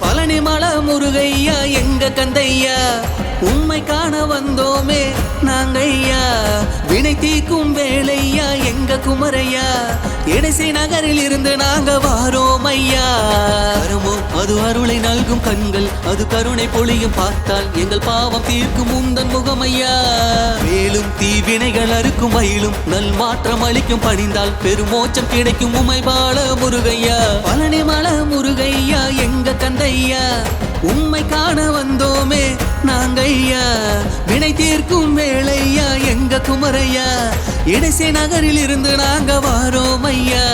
பழனி மலை முருகையா எங்க கந்தையா? காண வந்தோமே நாங்கையா வினை தீக்கும் வேலையா எங்க குமரையா? இடைசை நகரில் இருந்து நாங்க வாரோம் ஐயா அது அருளை நல்கும் கண்கள் அது கருணை பொழியும் பார்த்தால் எங்கள் பாவம் தீர்க்கும் உந்தன் முகமையா? மேலும் தீவினைகள் அறுக்கும் வயலும் நல் மாற்றம் அளிக்கும் பணிந்தால் பெருமோச்சம் கிடைக்கும் உமைபால முருகையா பழனிமல முருகையா எங்க கந்தையா உம்மை காண வந்தோமே நாங்கையா வினை தீர்க்கும் வேலையா எங்க குமரையா? இடைசை நகரில் இருந்து நாங்க வாரோம் ஐயா.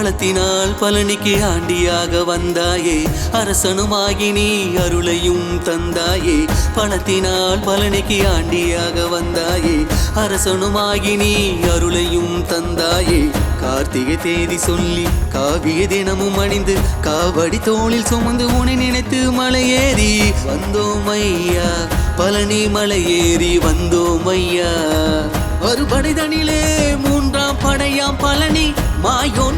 பழத்தினால் பழனிக்கு ஆண்டியாக வந்தாயே. அரசனுமாகி நீ அருளையும் தந்தாயே. பழத்தினால் பழனிக்கு ஆண்டியாக வந்தாயே. அரசனுமாகி நீ அருளையும் தந்தாயே. கார்த்திகை தேதி சொல்லி காவிய தினமும் அணிந்து காவடி தோளில் சுமந்து உனை நினைத்து மலையேறி வந்தோம் ஐயா. பழனி மலையேறி வந்தோம் ஐயா. ஒரு படைதனிலே மூன்றாம் படையாம் பழனி மாயோ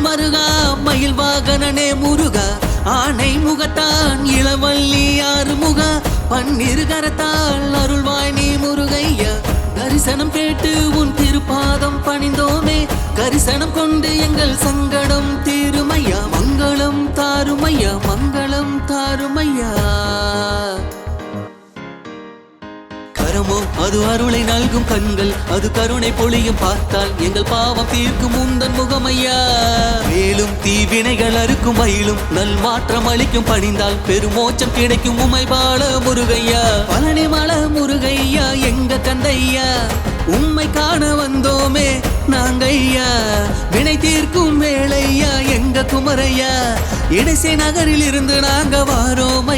வாகனனே முருகா ஆனை முகத்தான் இளவல்லி ஆறுமுகா பன்னிரு கரத்தால் அருள்வாய் நீ முருகையா. தரிசனம் கேட்டு உன் திருப்பாதம் பணிந்தோமே கரிசனம் கொண்டு எங்கள் சங்கடம் தீருமையா. மங்களம் தாருமையா மங்களம் தாருமையா. வரமோ? அது அருளை நல்கும் கண்கள். அது கருணை பொழியும் பார்த்தால் எங்கள் பாவம் தீர்க்கும் உந்தன் முகமையா? மேலும் தீவினைகள் அறுக்கும் மயிலும் நல் மாற்றம் அளிக்கும் பணிந்தால் பெருமோச்சம் கிடைக்கும் உமைபால முருகையா? பழனி மல முருகையா எங்க கந்தையா உம்மை காண வந்தோமே நாங்கையா வினை தீர்க்கும் வேலையா எங்க குமரையா? இடைசை நகரில் இருந்து நாங்க வாரோம்